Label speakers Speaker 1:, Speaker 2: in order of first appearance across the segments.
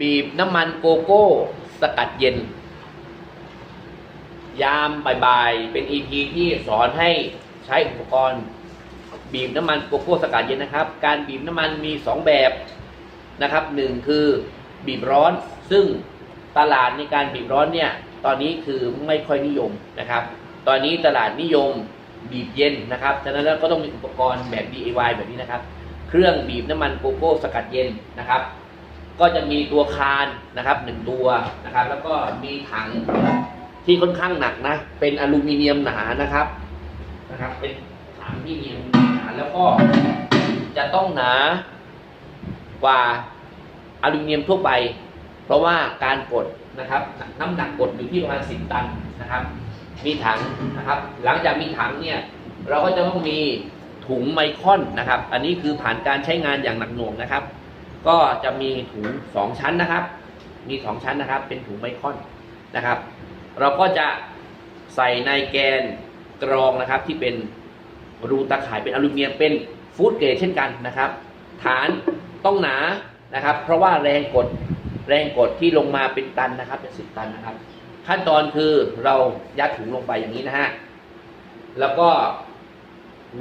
Speaker 1: บีบน้ำมันโกโก้ สกัดเย็น ยามบ่ายๆเป็น EP ที่สอนให้ใช้อุปกรณ์ บีบน้ำมันโกโก้สกัดเย็นนะครับ การบีบน้ำมันมี 2 แบบนะครับหนึ่งคือบีบร้อนซึ่งตลาดในการบีบร้อนเนี่ยตอนนี้คือไม่ค่อยนิยมนะครับ ตอนนี้ตลาดนิยมบีบเย็นนะครับ ฉะนั้นแล้วก็ต้องมีอุปกรณ์แบบ DIY แบบนี้นะครับ เครื่องบีบน้ำมันโกโก้สกัดเย็นนะครับ ก็จะมีตัวคานนะครับหนึ่งตัวนะครับ แล้วก็มีถังที่ค่อนข้างหนักนะ เป็นอลูมิเนียมหนานะครับนะครับ เป็นถังที่มีอลูมิเนียมหนาแล้วก็จะต้องหนากว่าอลูมิเนียมทั่วไป เพราะว่าการกดนะครับ น้ำหนักกดอยู่ที่ประมาณ10ตันนะครับ มีถังนะครับ หลังจากมีถังเนี่ยเราก็จะต้องมีถุงไมคอนนะครับ อันนี้คือผ่านการใช้งานอย่างหนักหน่วงนะครับ ก็จะมีถุงสองชั้นนะครับ มีสองชั้นนะครับ เป็นถุงไมคอนนะครับ เราก็จะใส่ในแกนกรองนะครับ ที่เป็นรูตะข่ายเป็นอลูมิเนียมเป็นฟู้ดเกรดเช่นกันนะครับ ฐานต้องหนานะครับ เพราะว่าแรงกดแรงกดที่ลงมาเป็นตันนะครับ เป็นสิบตันนะครับ ขั้นตอนคือเรายัดถุงลงไปอย่างนี้นะฮะแล้วก็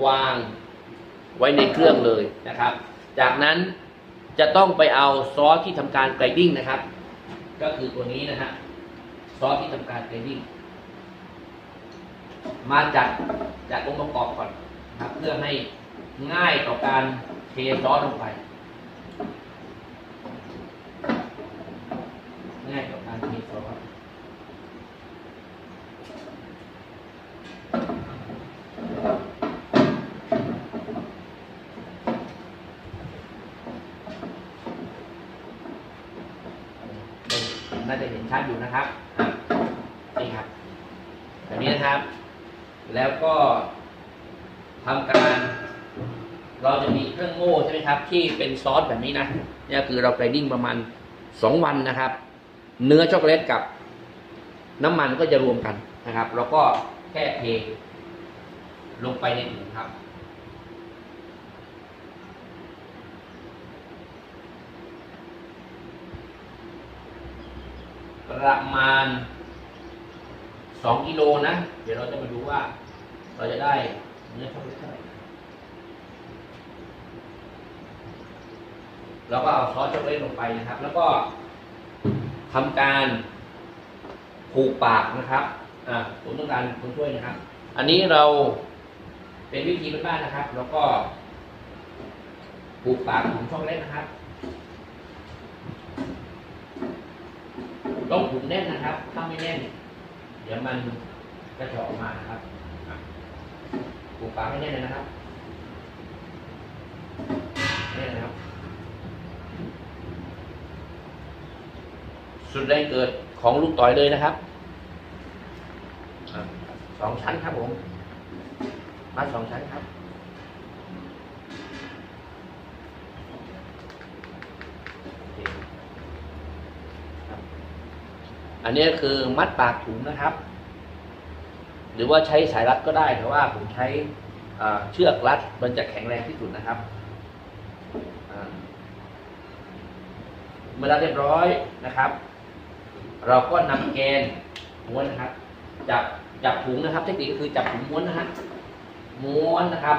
Speaker 1: วางไว้ในเครื่องเลยนะครับ จากนั้น จะต้องไปเอาซอสที่ทำการไกรดิ้งนะครับ ก็คือตัวนี้นะฮะซอสที่ทำการไกรดิ้งมาจัดจัดองค์ประกอบก่อนนะครับ เพื่อให้ง่ายต่อการเทซอสลงไปง่ายต่อส น่าจะเห็นชัดอยู่นะครับนี่ครับแบบนี้นะครับ แล้วก็ทำการ เราจะมีเครื่องโม่ใช่ไหมครับ ที่เป็นซอสแบบนี้นะนี่คือเราไกรดิ้งประมาณสองวันนะครับ เนื้อช็อกโกแลตกับ น้ำมันก็จะรวมกันนะครับ แล้วก็แค่เทลงไปในถุงครับ ประมาณสองกิโลนะ เดี๋ยวเราจะมาดูว่า เราจะได้เนื้อช็อกโกแลตเท่าไหร่เราก็เอาซอสช็อกโกแลตลงไปนะครับ แล้วก็ทำการผูกปากนะครับ อ่าผมต้องการคนช่วยนะครับ อันนี้เราเป็นวิธีบ้านๆนะครับ แล้วก็ผูกปากถุงช็อกโกแลตนะครับ ต้องถุงแน่นนะครับ ถ้าไม่แน่น เดี๋ยวมันกระเฉาะอกมานะครับผูกปากให้แน่นเลยนะครับแน่นนะครับ สุดแรงเกิดของลูกต่อยเลยนะครับสองชั้นครับผม มาสองชั้นครับ โอเคครับ อันนี้คือมัดปากถุงนะครับ หรือว่าใช้สายรัดก็ได้แต่ว่าผมใช้เชือกรัดมันจะแข็งแรงที่สุดนะครับเมื่อรัดเรียบร้อยนะครับ เราก็นำแกนม้วนนะครับ จับจับถุงนะครับ เทคนิคก็คือจับถุงม้วนนะฮะม้วนนะครับ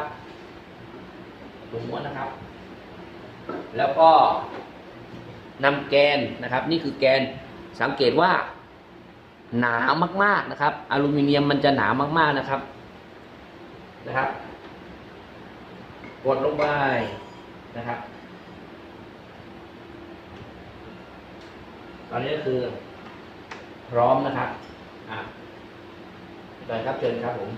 Speaker 1: ถุงม้วนนะครับ แล้วก็นำแกนนะครับ นี่คือแกนสังเกตว่า หนามากๆนะครับ อลูมิเนียมมันจะหนามากๆนะครับ นะครับ กดลงไปนะครับ ตอนนี้ก็คือ พร้อมนะครับอะเชิญครับเชิญครับผม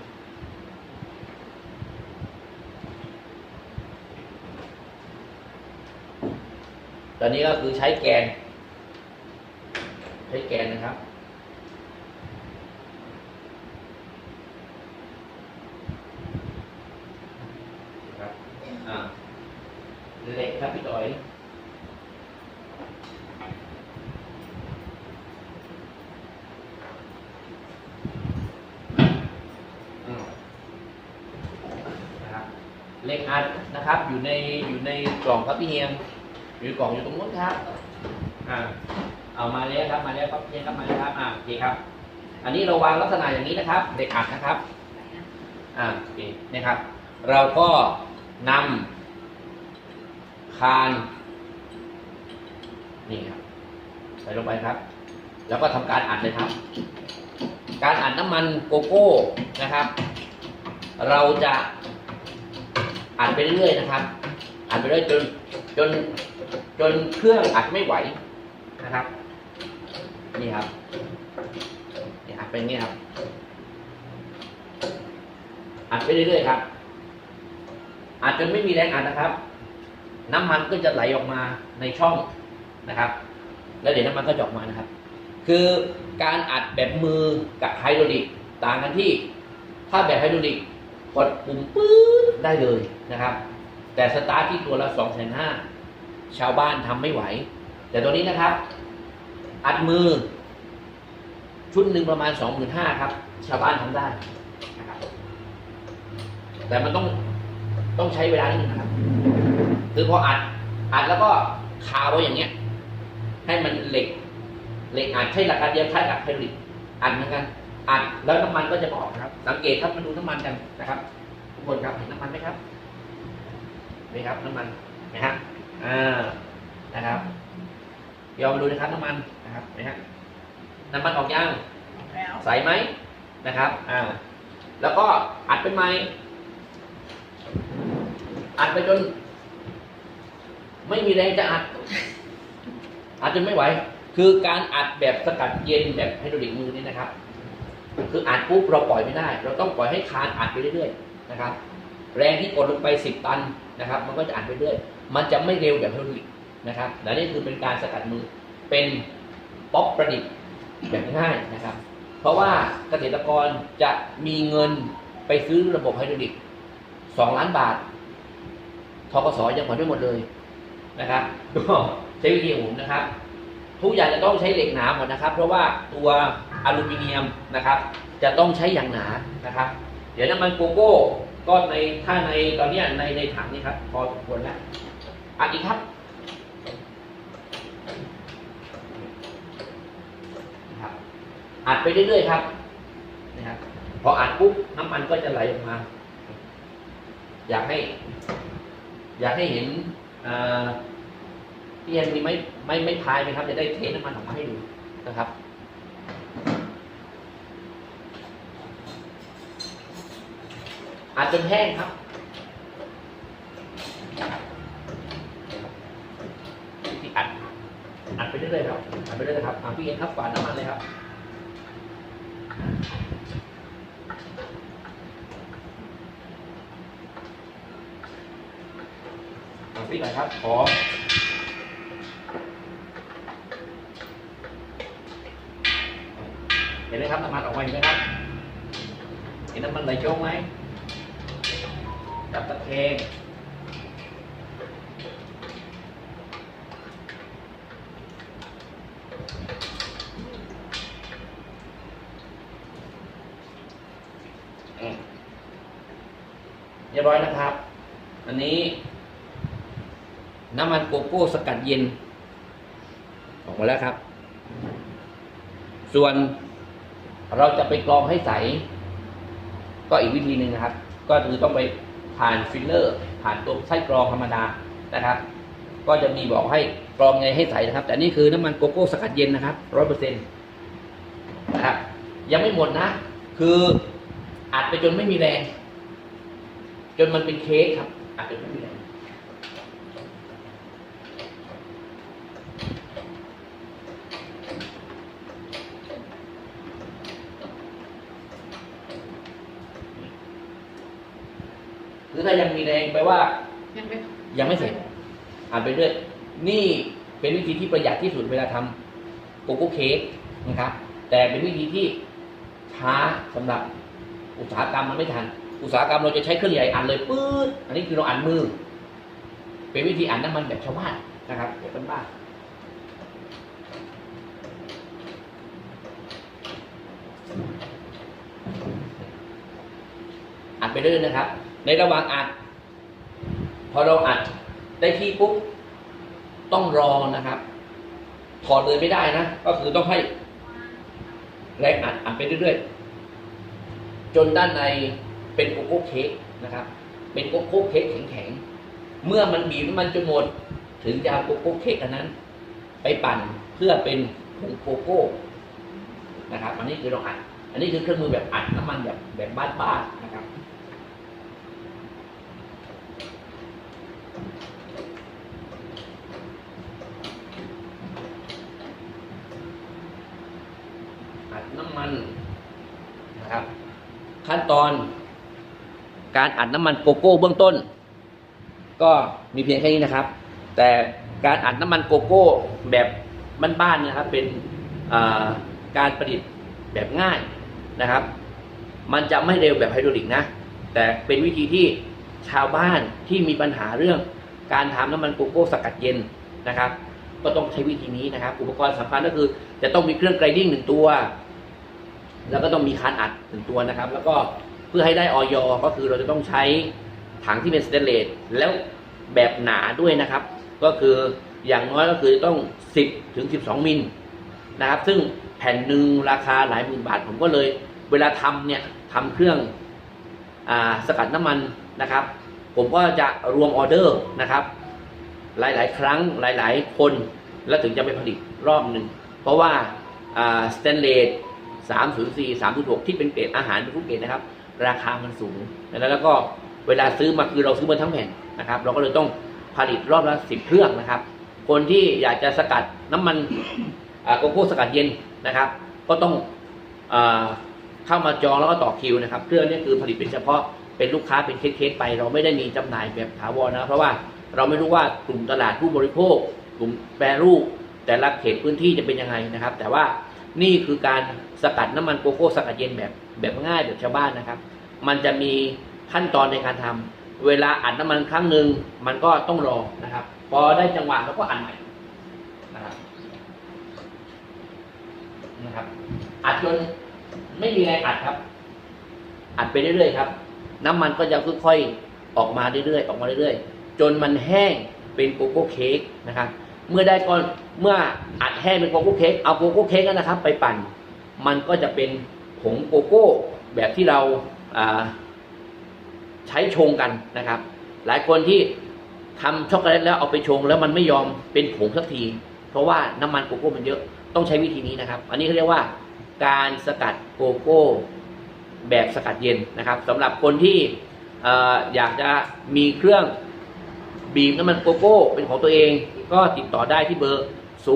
Speaker 1: ตอนนี้ก็คือใช้แกน ใช้แกนนะครับอ่าเหล็กครับพี่ต่อย อืมนะครับ เหล็กอัดนะครับ อยู่ในอยู่ในกล่องครับพี่เฮียงอยู่กล่องอยู่ตรงนู้นครับอ่าเอามาแล้วครับมาแล้วครับเนี่ยครับมาแล้วครับอ่าโอเคครับ อันนี้เราวางลักษณะอย่างนี้นะครับเด็กอัดนะครับอ่าโอเคเนี่ยครับ เราก็นำคานนี่ครับใส่ลงไปครับ แล้วก็ทำการอัดเลยครับ การอัดน้ำมันโกโก้นะครับ เราจะ อัดไปเรื่อยๆนะครับอัดไปเรื่อยจนจนจนเครื่องอัดไม่ไหวนะครับ นี่ครับนี่อัดไปอย่างนี้ครับอัดไปเรื่อยๆครับอัดจนไม่มีแรงอัดนะครับ น้ำมันก็จะไหลออกมาในช่องนะครับ แล้วเดี๋ยวน้ำมันก็จะออกมานะครับ คือการอัดแบบมือกับไฮดรอลิกต่างกันที่ ถ้าแบบไฮดรอลิก กดปุ่มปื๊ดได้เลยนะครับ แต่สตาร์ทที่ตัวละสองแสนห้าชาวบ้านทำไม่ไหว แต่ตัวนี้นะครับ อัดมือ ชุดหนึ่งประมาณสองหมื่นห้าครับ ชาวบ้านทำได้นะครับแต่มันต้องต้องใช้เวลานิดนึงนะครับ คือพออัดอัดแล้วก็คาไว้อย่างเงี้ย ให้มันเหล็กเหล็กอัดใช้หลักการเดียวคล้ายกับไฮดรอลิกอัดเหมือนกัน อัดแล้วน้ำมันก็จะออกครับ สังเกตครับมาดูน้ำมันกันนะครับ ทุกคนครับเห็นน้ำมันไหมครับนี่ครับน้ำมันนะฮะอ่านะครับเดี๋ยวมาดูนะครับน้ำมันนะครับนะฮะน้ำมันออกยัง
Speaker 2: แล้ว
Speaker 1: ใสไหมนะครับอ่าแล้วก็อัดเป็นไม้อัดไปจน ไม่มีแรงจะอัด อัดจนไม่ไหว คือการอัดแบบสกัดเย็นแบบไฮดรอลิกมือนี่นะครับ คืออัดปุ๊บเราปล่อยไม่ได้ เราต้องปล่อยให้คานอัดไปเรื่อยๆนะครับ แรงที่กดลงไปสิบตันนะครับ มันก็จะอัดไปเรื่อยมันจะไม่เร็วแบบไฮดรอลิกนะครับและนี่คือเป็นการสกัดมือเป็นป๊อปประดิษฐ์แบบง่ายนะครับ เพราะว่าเกษตรกรจะมีเงินไปซื้อระบบไฮดรอลิกสองล้านบาททกสยังผ่อนไม่หมดเลยนะครับก็ใช้วิธีของผมนะครับ ทุกอย่างจะต้องใช้เหล็กหนาหมดนะครับ เพราะว่าตัว อลูมิเนียมนะครับ จะต้องใช้อย่างหนานะครับ เดี๋ยวน้ำมันโกโก้ก็ในถ้าในตอนนี้ในในถังนี่ครับ พอสมควรแล้วอัดอีกครับอัดไปเรื่อยๆครับนะครับ พออัดปุ๊บน้ำมันก็จะไหลออกมา อยากให้ อยากให้เห็นพี่แอนมีไม่ไม่ไม่พายไหมครับ จะได้เทน้ำมันออกมาให้ดูนะครับ อัดจนแห้งครับ ที่อัด อัดไปเรื่อยๆครับ อัดไปเรื่อยๆครับอ่าพี่เอ็นครับฝาดน้ำมันเลยครับเอาพี่หน่อยครับ ขอเห็นไหมครับน้ำมันออกมาเห็นไหมครับ เห็นน้ำมันไหลโชกไหม จับตะแคงเรียบร้อยนะครับ อันนี้ น้ำมันโกโก้สกัดเย็น ออกมาแล้วครับ ส่วนเราจะไปกรองให้ใส ก็อีกวิธีหนึ่งนะครับ ก็คือต้องไป ผ่านฟิลเลอร์ ผ่านตัวไส้กรองธรรมดานะครับ ก็จะมีบอกให้กรองไงให้ใสนะครับ แต่นี่คือน้ำมันโกโก้สกัดเย็นนะครับร้อยเปอร์เซ็นต์นะครับยังไม่หมดนะ คืออัดไปจนไม่มีแรง จนมันเป็นเค้กครับอัดจนไม่มีแรง หรือถ้า ยังมีแรงแปลว่า
Speaker 2: ยังไม่
Speaker 1: ยังไม่เสร็จ อ่านไปเรื่อยนี่เป็นวิธีที่ประหยัดที่สุดเวลาทำโกโก้เค้กนะครับ แต่เป็นวิธีที่ช้าสำหรับอุตสาหกรรมมันไม่ทัน อุตสาหกรรมเราจะใช้เครื่องใหญ่อ่านเลยปื๊ดอันนี้คือเราอ่านมือ เป็นวิธีอ่านน้ำมันแบบชาวบ้านนะครับแบบบ้านๆอ่านไปเรื่อยๆนะครับ ในระหว่างอ่าน พอเราอัดได้ที่ปุ๊บต้องรอนะครับ ถอดเลยไม่ได้นะ ก็คือต้องให้แรงอัดอัดไปเรื่อยๆ จนด้านในเป็นโกโก้เค้กนะครับ เป็นโกโก้เค้กแข็งๆ เมื่อมันบีบน้ำมันจนหมด ถึงจะเอาโกโก้เค้กอันนั้น ไปปั่นเพื่อเป็นผงโกโก้นะครับ อันนี้คือเราอัด อันนี้คือเครื่องมือแบบอัดน้ำมันแบบแบบบ้านๆนะครับ อัดน้ำมันนะครับขั้นตอน การอัดน้ำมันโกโก้เบื้องต้น ก็มีเพียงแค่นี้นะครับ แต่การอัดน้ำมันโกโก้แบบบ้านๆนะครับ เป็นการประดิษฐ์แบบง่ายนะครับ มันจะไม่เร็วแบบไฮดรอลิกนะ แต่เป็นวิธีที่ชาวบ้านที่มีปัญหาเรื่องการทำน้ำมันโกโก้สกัดเย็นนะครับ ก็ต้องใช้วิธีนี้นะครับ อุปกรณ์สำคัญก็คือ จะต้องมีเครื่องไกรดิ้งหนึ่งตัว แล้วก็ต้องมีคานอัดหนึ่งตัวนะครับ แล้วก็เพื่อให้ได้ออยก็คือเราจะต้องใช้ถังที่เป็นสเตนเลสแล้วแบบหนาด้วยนะครับ ก็คืออย่างน้อยก็คือต้อง 10ถึง12 มิลนะครับ ซึ่งแผ่นหนึ่งราคาหลายหมื่นบาทผมก็เลย เวลาทำเนี่ยทำเครื่องอสกัดน้ำมันนะครับ ผมก็จะรวมออเดอร์นะครับ หลาย ๆ ครั้งหลาย ๆ คนแล้วถึงจะไปผลิตรอบหนึ่งเพราะว่าสแตนเลส304 306 ที่เป็นเกรดอาหารเป็นทุกเกรดนะครับ ราคามันสูงแล้วแล้วก็เวลาซื้อมาคือเราซื้อมาทั้งแผ่นนะครับ เราก็เลยต้องผลิตรอบละ10เครื่องนะครับ คนที่อยากจะสกัดน้ำมันโกโก้สกัดเย็นนะครับ ก็ต้องเข้ามาจองแล้วก็ต่อคิวนะครับ เครื่องนี้คือผลิตเป็นเฉพาะเป็นลูกค้าเป็นเคสๆไป เราไม่ได้มีจำหน่ายแบบถาวรนะ เพราะว่า เราไม่รู้ว่ากลุ่มตลาดผู้บริโภค กลุ่มแปรรูป แต่ละเขตพื้นที่จะเป็นยังไงนะครับ แต่ว่านี่คือการสกัดน้ำมันโกโก้สกัดเย็นแบบแบบง่ายแบบชาวบ้านนะครับ มันจะมีขั้นตอนในการทำเวลาอัดน้ำมันครั้งหนึ่งมันก็ต้องรอนะครับ พอได้จังหวะเราก็อัดใหม่นะครับนะครับ อัดจนไม่มีแรงอัดครับ อัดไปเรื่อยๆครับ น้ำมันก็จะค่อยๆออกมาเรื่อยๆออกมาเรื่อยๆ จนมันแห้งเป็นโกโก้เค้กนะครับ เมื่อได้ก้อนเมื่ออัดแห้งเป็นโกโก้เค้กเอาโกโก้เค้กนั้นนะครับ ไปปั่น มันก็จะเป็นผงโกโก้แบบที่เราใช้ชงกันนะครับ หลายคนที่ทำช็อกโกแลตแล้วเอาไปชงแล้วมันไม่ยอมเป็นผงสักที เพราะว่าน้ำมันโกโก้มันเยอะต้องใช้วิธีนี้นะครับ อันนี้เขาเรียกว่าการสกัดโกโก้แบบสกัดเย็นนะครับสำหรับคนที่ออยากจะมีเครื่อง บีบน้ำมันโกโก้เป็นของตัวเอง ก็ติดต่อได้ที่เบอร์ 063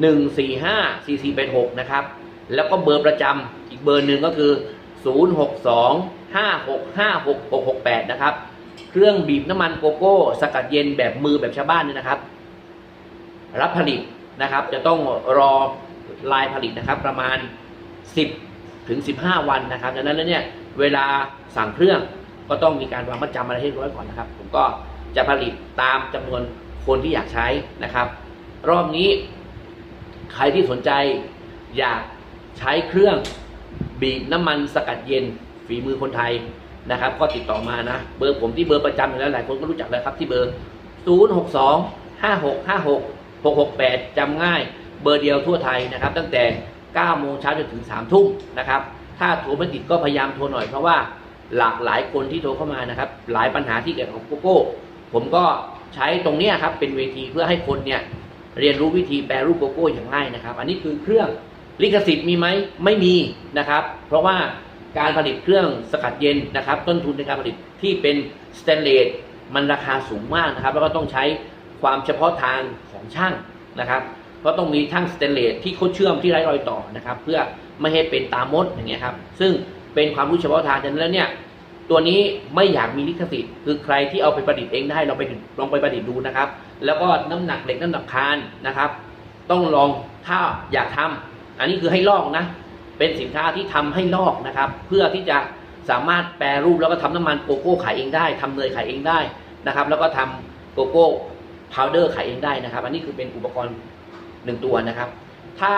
Speaker 1: 145 4486 นะครับ แล้วก็เบอร์ประจำอีกเบอร์หนึ่งก็คือ 062 565 6668 นะครับ เครื่องบีบน้ำมันโกโก้ สกัดเย็นแบบมือแบบชาวบ้านเนี่ยนะครับ รับผลิตนะครับ จะต้องรอลายผลิตนะครับ ประมาณ 10 ถึง 15 วันนะครับดังนั้นแล้วเนี่ยเวลาสั่งเครื่อง ก็ต้องมีการวางมัดจำอะไรให้เรียบร้อยก่อนนะครับ ผมก็จะผลิตตามจำนวนคนที่อยากใช้นะครับ รอบนี้ใครที่สนใจอยากใช้เครื่องบีบน้ำมันสกัดเย็นฝีมือคนไทยนะครับ ก็ติดต่อมานะ เบอร์ผมที่เบอร์ประจำอยู่แล้วหลายคนก็รู้จักแล้วครับที่เบอร์ 0 6 2 5 6 5 6 6 6 8จำง่าย เบอร์เดียวทั่วไทยนะครับ ตั้งแต่ 9 โมงเช้าจนถึง 3 ทุ่มนะครับ ถ้าโทรไม่ติดก็พยายามโทรหน่อยเพราะว่า หลากหลายคนที่โทรเข้ามานะครับ หลายปัญหาที่เกี่ยวกับโกโก้ ผมก็ใช้ตรงนี้ครับเป็นเวทีเพื่อให้คนเนี่ยเรียนรู้วิธีแปรรูปโกโก้อย่างง่ายนะครับ อันนี้คือเครื่องลิขสิทธิ์มีไหมไม่มีนะครับ เพราะว่าการผลิตเครื่องสกัดเย็นนะครับ ต้นทุนในการผลิตที่เป็นสแตนเลสมันราคาสูงมากนะครับ แล้วก็ต้องใช้ความเฉพาะทางของช่างนะครับก็ต้องมีทั้งสเตนเลสที่เขาเชื่อมที่ไร้รอยต่อนะครับ เพื่อไม่ให้เป็นตามดอย่างเงี้ยครับ ซึ่ง เป็นความรู้เฉพาะทางฉะนั้นแล้วเนี่ย ตัวนี้ไม่อยากมีลิขสิทธิ์คือใครที่เอาไปประดิษฐ์เองได้ลองไปลองไปประดิษฐ์ดูนะครับ แล้วก็น้ำหนักเหล็กน้ำหนักคานนะครับ ต้องลองถ้าอยากทำอันนี้คือให้ลอกนะ เป็นสินค้าที่ทำให้ลอกนะครับ เพื่อที่จะสามารถแปรรูปแล้วก็ทำน้ำมันโกโก้ขายเองได้ทำเนยขายเองได้นะครับ แล้วก็ทำโกโก้พาวเดอร์ขายเองได้นะครับ อันนี้คือเป็นอุปกรณ์หนึ่งตัวนะครับ ถ้า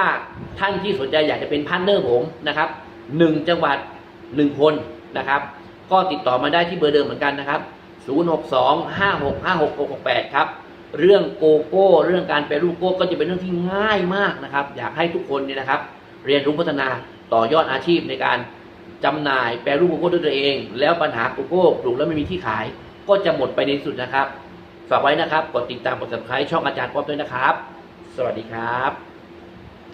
Speaker 1: ท่านที่สนใจอยากจะเป็นพาร์ทเนอร์ผมนะครับหนึ่งจังหวัด หนึ่งคนนะครับ ก็ติดต่อมาได้ที่เบอร์เดิมเหมือนกันนะครับ 062 5656 668 ครับ เรื่องโกโก้ เรื่องการแปรรูปโก้ก็จะเป็นเรื่องที่ง่ายมากนะครับ อยากให้ทุกคนเนี่ยนะครับ เรียนรู้พัฒนาต่อยอดอาชีพในการจำหน่ายแปรรูปโกโก้ด้วยตัวเอง แล้วปัญหาโกโก้ปลูกแล้วไม่มีที่ขาย ก็จะหมดไปในสุดนะครับ ฝากไว้นะครับ กดติดตามกด subscribe ช่องอาจารย์ป๊อปด้วยนะครับ สวัสดีครับ